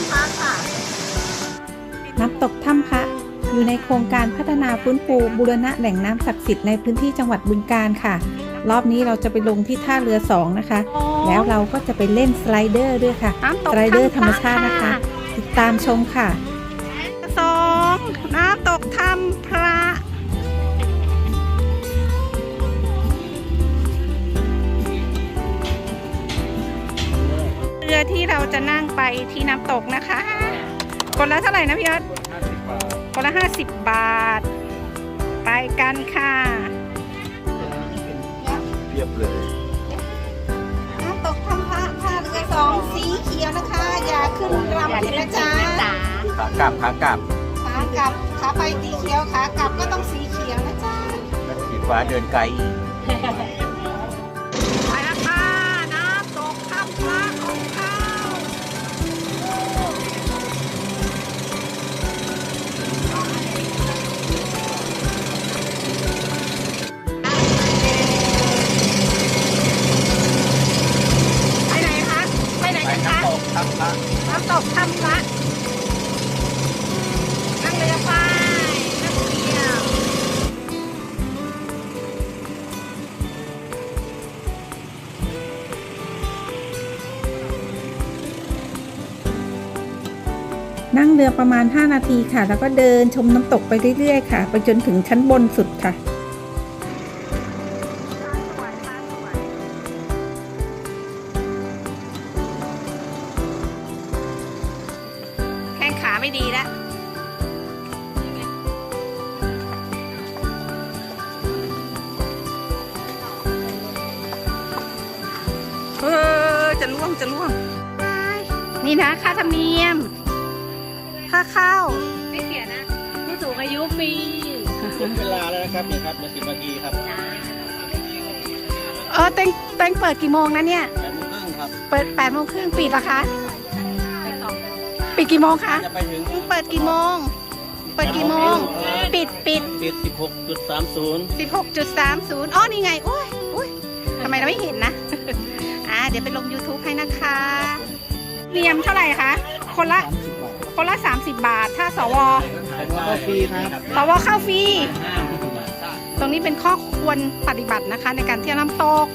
ำพระค่ะ น้ำตกถ้ำพระอยู่ในโครงการพัฒนาฟื้นฟูบูรณะแหล่งน้ำศักดิ์สิทธิ์ในพื้นที่จังหวัดบึงกาฬค่ะ รอบนี้เราจะไปลงที่ท่าเรือ2นะคะ แล้วเราก็จะไปเล่นสไลเดอร์ด้วยค่ะน้ำตกสไลเดอร์ถ้ำพระธรรมชาตินะคะ ติดตามชมค่ะสองน้ำตกถ้ำพระ รือที่เราจะนั่งไปที่น้ำตกนะคะคนละเท่าไหร่นะพี่ยศคนละห้าสิบบาท ไปกันค่ะเรียบเลย น้ำตกถ้ำพระท่าเรือสองสีเขียวนะคะ อย่าขึ้นลำผิดนะจ๊ะขากลับขากลับขากลับขาไปสีเขียวขากลับก็ต้องสีเขียวนะจ๊ะแล้วสีฟ้าเดินไกล นั่งเรือประมาณ 5 นาทีค่ะ แล้วก็เดินชมน้ำตกไปเรื่อยๆค่ะ ไปจนถึงชั้นบนสุดค่ะแข้งขาไม่ดีแล้วเออจะล่วงจะล่วงไปนี่นะค่าธรรมเนียม ค่าเข้าไม่เสียนะผู้สูงอายุฟรีเวลาแล้วนะครับนี่ครับมาสิบนาทีครับเออเต็งเต็งเปิดกี่โมงนะเนี่ย แปดโมงครึ่งครับเปิดแปดโมงครึ่งปิดเหรอคะปิดกี่โมงคะ จะไปถึงเปิดกี่โมง เปิดกี่โมง ปิดปิด ปิดสิบหกจุดสามศูนย์16.30อ๋อนี่ไงโอ้ยอุ้ยทำไมเราไม่เห็นนะ อ่า เดี๋ยวไปลง YouTube ให้นะคะ เรียมเท่าไหร่คะ คนละ คนละ 30 บาท ถ้าสวก็ฟรีครับสวเข้าฟรี ตรงนี้เป็นข้อควรปฏิบัตินะคะ ในการเที่ยวน้ำตก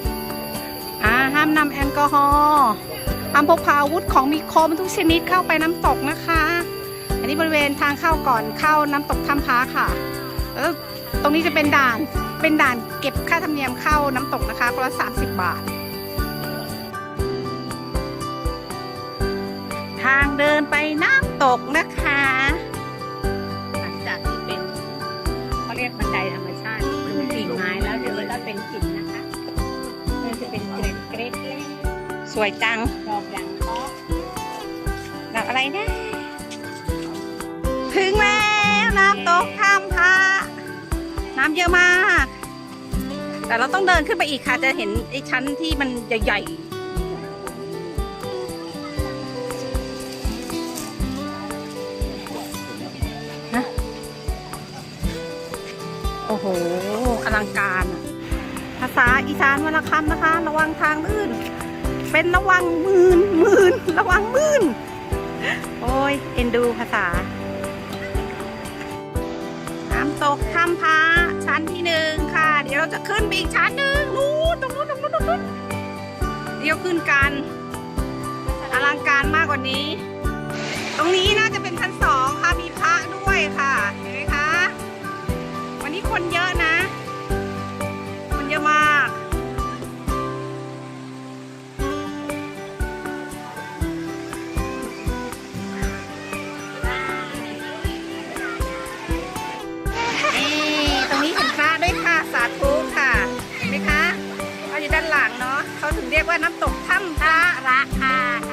อ่าห้ามนำแอลกอฮอล์ห้ามพกพาอาวุธของมีคมทุกชนิดเข้าไปน้ำตกนะคะ อันนี้บริเวณทางเข้าก่อนเข้าน้ำตกถ้ำพาค่ะ แล้วตรงนี้จะเป็นด่าน เป็นด่านเก็บค่าธรรมเนียมเข้าน้ำตกนะคะคนละ30 บาท ทางเดินไปน้ำตกนะคะ หลังจากที่เป็นเขาเรียกบันไดธรรมชาติคือกิ่งไม้แล้วเดี๋ยวก็เป็นหินนะคะมันจะเป็นเกร็ดเกร็ดเล็กสวยจังดอกอย่างเพาะดอกอะไรนะถึงแล้วน้ำตกถ้ำพระน้ำเยอะมาก แต่เราต้องเดินขึ้นไปอีกค่ะ จะเห็นไอ้ชั้นที่มันใหญ่ๆ โอ้โหอลังการภาษาอีสานวรรณคำนะคะ ระวังทางลื่น เป็นระวังมืนมืนระวังมืนโอ้ยเอ็นดูภาษาน้ำตกถ้ำพระชั้นที่หนึ่งค่ะ เดี๋ยวเราจะขึ้นไปอีกชั้นหนึ่งนู้นตรงนู้นตรงนู้นตรงนู้นเดี๋ยวขึ้นกัน อลังการมากกว่านี้ ตรงนี้น่าจะเป็นชั้นสองค่ะมีพระด้วยค่ะ คนเยอะนะ คนเยอะมาก นี่ตรงนี้เห็นพระด้วยค่ะ สาธุค่ะ เห็นไหมคะเขาอยู่ด้านหลังเนาะเขาถึงเรียกว่าน้ำตกถ้ำพระระค่ะ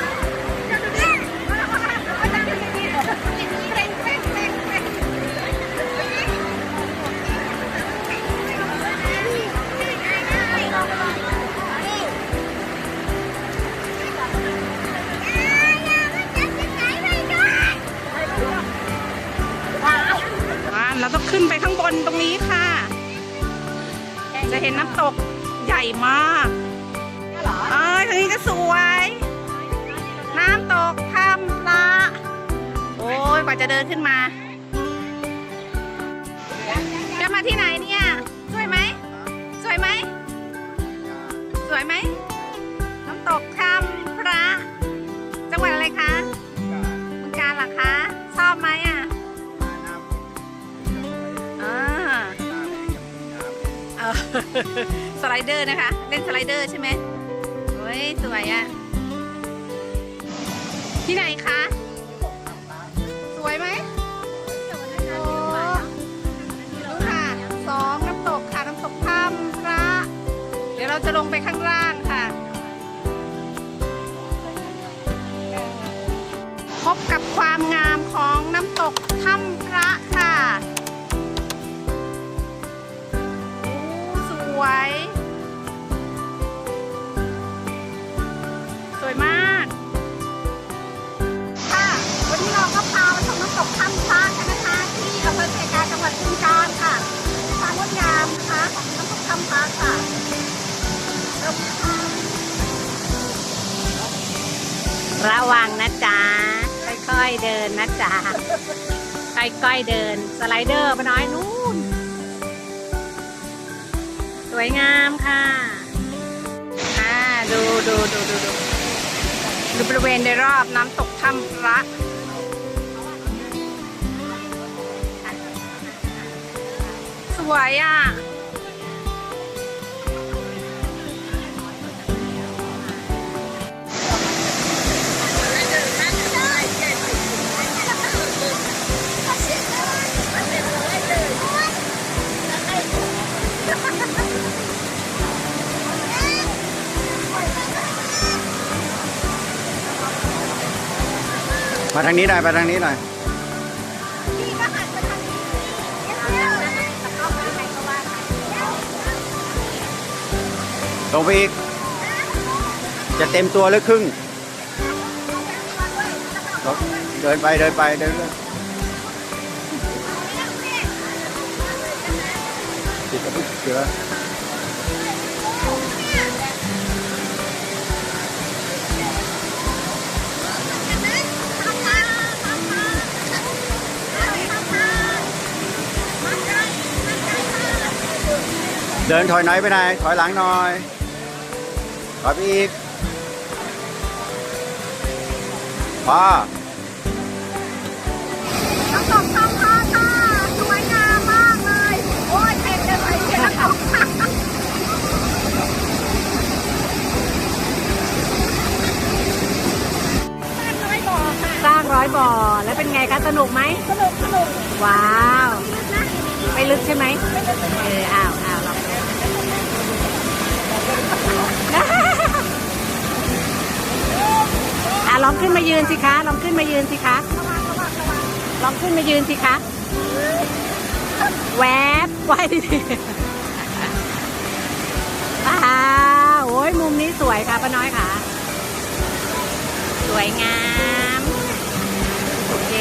เดินขึ้นมา จะมาที่ไหนเนี่ย สวยไหม สวยไหม สวยไหม น้ำตกถ้ำพระ จังหวัดอะไรคะบึงการหรอคะ ชอบไหมอะอ่าสไลเดอร์นะคะ เล่นสไลเดอร์ใช่ไหมเฮ้ย สวยอะ ที่ไหนคะ จะลงไปข้างล่างค่ะ พบกับความงามของน้ำตกถ้ำพระค่ะโอ้สวย สวยมาก ค่ะ วันนี้เราก็พามาชมน้ำตกถ้ำพระกันนะคะ ที่อำเภอเสกาจังหวัดบึงกาฬค่ะ ระวังนะจ๊ะ ค่อยๆเดินนะจ๊ะ ค่อยๆเดิน สไลเดอร์มาน้อยนู่น สวยงามค่ะอ่าดูดูดูดูดูดูบริเวณโดยรอบน้ำตกถ้ำพระสวยอะ มาทางนี้หน่อยมาทางนี้หน่อยลงไปอีก จะเต็มตัวหรือครึ่ง เดินไปเดินไปเดินไปติดกับเสือ เดินถอยหน่อยไปไหนอยถอยหลังหน่อยถอยไปอีกพอน้ำตกถ้ำพระค่ะสวยงามมากเลย โอ้ยเต็มเลยเต็มน้ำตกสร้างร้อยบ่อค่ะสร้างร้อยบ่อ แล้วเป็นไงคะ สนุกไหม สนุกสนุกว้าว ไม่ลึกใช่ไหมเออ อ้าว อะลองขึ้นมายืนสิคะ ลองขึ้นมายืนสิคะ ลองขึ้นมายืนสิคะ แวบไว้ดีๆอ้าโอ้ยมุมนี้สวยค่ะป้าน้อยค่ะ สวยงาม โอเค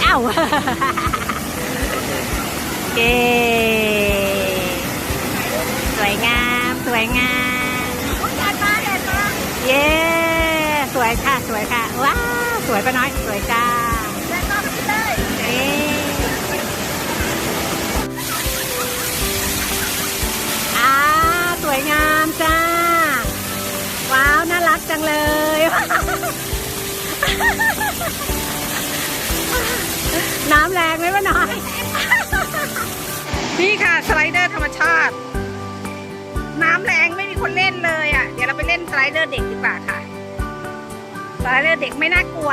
เอ้าโอเคสวยงาม สวยงาม เย้ สวยค่ะ สวยค่ะ ว้าว สวยป้าน้อย สวยจ้าเอ๊อ่าสวยงามจ้า ว้าว น่ารักจังเลย น้ำแรงไหมป้าน้อย นี่ค่ะ สไลเดอร์ธรรมชาติ น้ำแรงไม่มีคนเล่นเลยอะ เดี๋ยวเราไปเล่นสไลเดอร์เด็กดีกว่าค่ะ สไลเดอร์เด็กไม่น่ากลัว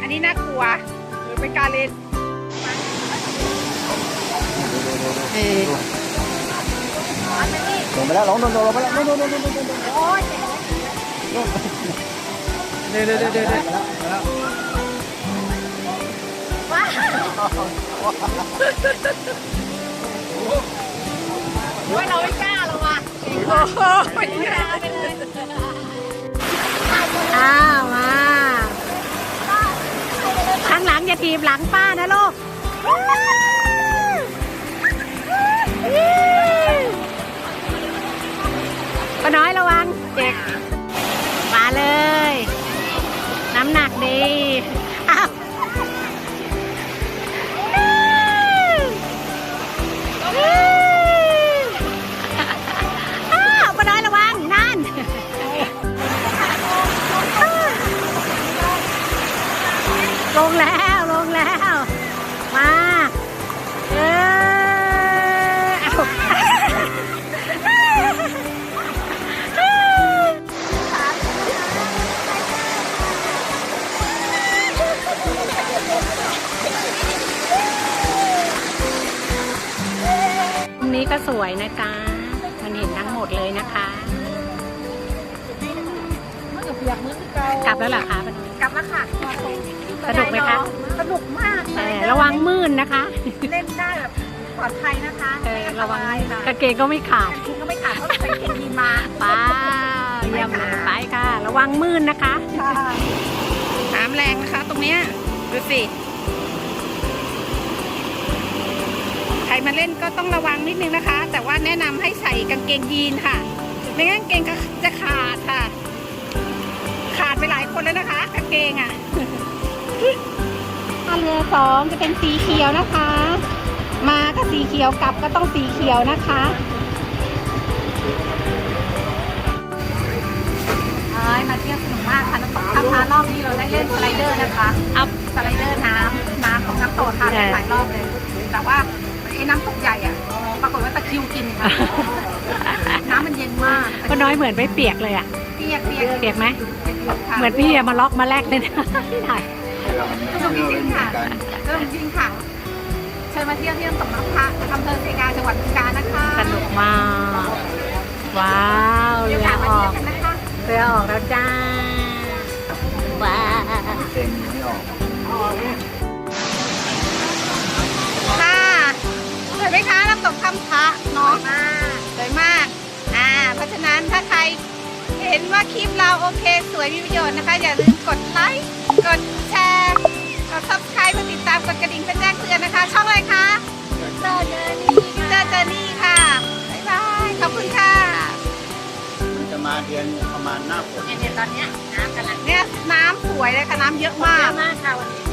อันนี้น่ากลัวหรือเป็นการเล่นเออลงไปแล้วลงลงลงไปแล้วลงลงลงลงลงลงโอ้ยเดี๋ยวเดี๋ยวเดี๋ยวเดี๋ยวว่า เราไม่กล้าหรอกว่ะโอ้โหไม่กล้าไปเลยอ้าวมาข้างหลังอย่าทีบหลังป้านะลูกป้าน้อยระวังเจ็กมาเลย น้ำหนักดี นี้ก็สวยนะจ๊ะมันเห็นทั้งหมดเลยนะคะ กลับแล้วเหรอคะป้าน้อยกลับแล้วค่ะสนุกไหมคะสนุกมากเออระวังมื่นนะคะ เล่นได้แบบปลอดภัยนะคะเออระวังไม่มื่นอันตายกางเกงก็ไม่ขาดคุณก็ไม่ขาดเพราะเป็นเกงยีนมาป้าเยี่ยมเลยไปค่ะ ระวังมื่นนะคะค่ะน้ำแรงนะคะ ตรงเนี้ยดูสิ รมาเล่นก็ต้องระวังนิดนึงนะคะ แต่ว่าแนะนำให้ใส่กางเกงยีนค่ะ ไม่งั้นกางเกงก็จะขาดค่ะ ขาดไปหลายคนแล้วนะคะกางเกงอะถ้าเรือสองจะเป็นสีเขียวนะคะ มาก็สีเขียวกลับก็ต้องสีเขียวนะคะเอ้ยมาเที่ยวสนุกมากค่ะน้ำตกท่าพารอบนี้เราได้เล่นสไลเดอร์นะคะอัพสไลเดอร์น้ำน้ำของน้ำตกค่ะเออหลายรอบเลย แต่ว่าไอ้ น้ำตกใหญ่อะปรากฏว่าตะคริวกินค่ะน้ำมันเย็นมากก็น้อยเหมือนไม่เปียกเลยอะเปียกเปียกเปียกไหมค่ะเหมือนพี่อะมาล็อกมาแลกเลยนะที่ไหนสนุกจริงๆค่ะสนุกจริงค่ะเชิญมาเที่ยวที่น้ำตกน้ำพระอำเภอเสกาจังหวัดบึงกาฬนะคะสนุกมากว้าวเรืออยากมาออเที่ยวกกันนะคะเรือออกแล้วจ้าว้าวเต็มไม่ออก วยไหมคะน้ำตกถ้ำพระเนาะสวยมาก อ่า เพราะฉะนั้นถ้าใครเห็นว่าคลิปเราโอเค สวยมีประโยชน์นะคะ อย่าลืมกดไลค์กดแชร์กด subscribe กดติดตามกดกระดิ่งเพื่อแจ้งเตือนนะคะ ช่องอะไรคะเจอเจอนี่เจอเจอนี่ค่ะบ๊ายบายขอบคุณค่ะมันจะมาเดือนประมาณหน้าฝนเนี่ยตอนเนี้ยน้ำกำลังเนี่ยน้ำสวยเลยค่ะน้ำเยอะมากมากค่ะวันนี้